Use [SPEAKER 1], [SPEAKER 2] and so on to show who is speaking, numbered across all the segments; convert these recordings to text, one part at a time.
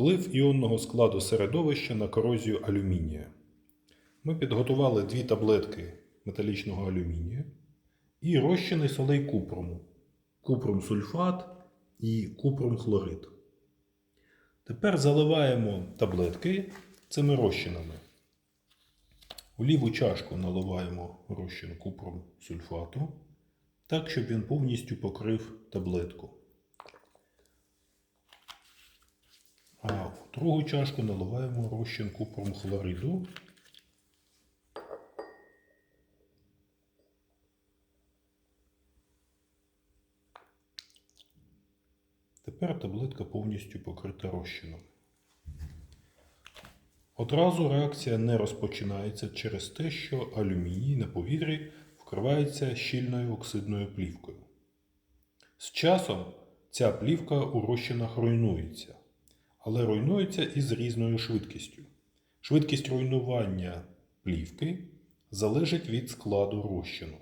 [SPEAKER 1] Вплив іонного складу середовища на корозію алюмінія. Ми підготували дві таблетки металічного алюмінія і розчини солей купруму. Купрум сульфат і купрум хлорид. Тепер заливаємо таблетки цими розчинами. У ліву чашку наливаємо розчин купрум сульфату, так, щоб він повністю покрив таблетку. А в другу чашку наливаємо розчин купрум хлориду. Тепер таблетка повністю покрита розчином. Одразу реакція не розпочинається через те, що алюміній на повітрі вкривається щільною оксидною плівкою. З часом ця плівка у розчинах руйнується, але руйнується із різною швидкістю. Швидкість руйнування плівки залежить від складу розчину.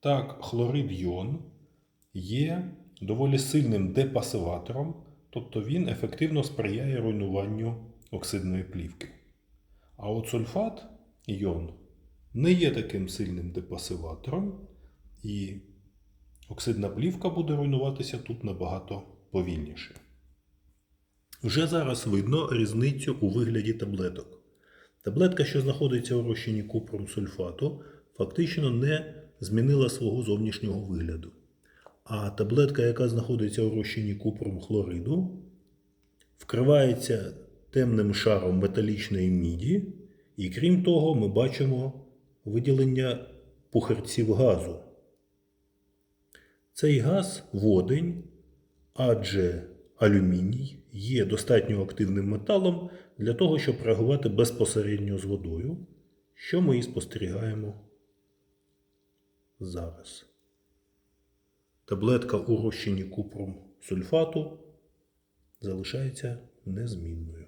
[SPEAKER 1] Так, хлорид йон є доволі сильним депасиватором, тобто він ефективно сприяє руйнуванню оксидної плівки. А от сульфат йон не є таким сильним депасиватором, і оксидна плівка буде руйнуватися тут набагато повільніше. Вже зараз видно різницю у вигляді таблеток. Таблетка, що знаходиться у розчині купрум сульфату, фактично не змінила свого зовнішнього вигляду. А таблетка, яка знаходиться у розчині купрум хлориду, вкривається темним шаром металічної міді, і крім того, ми бачимо виділення пухарців газу. Цей газ водень, адже алюміній є достатньо активним металом для того, щоб реагувати безпосередньо з водою, що ми і спостерігаємо зараз. Таблетка у розчині купрум сульфату залишається незмінною.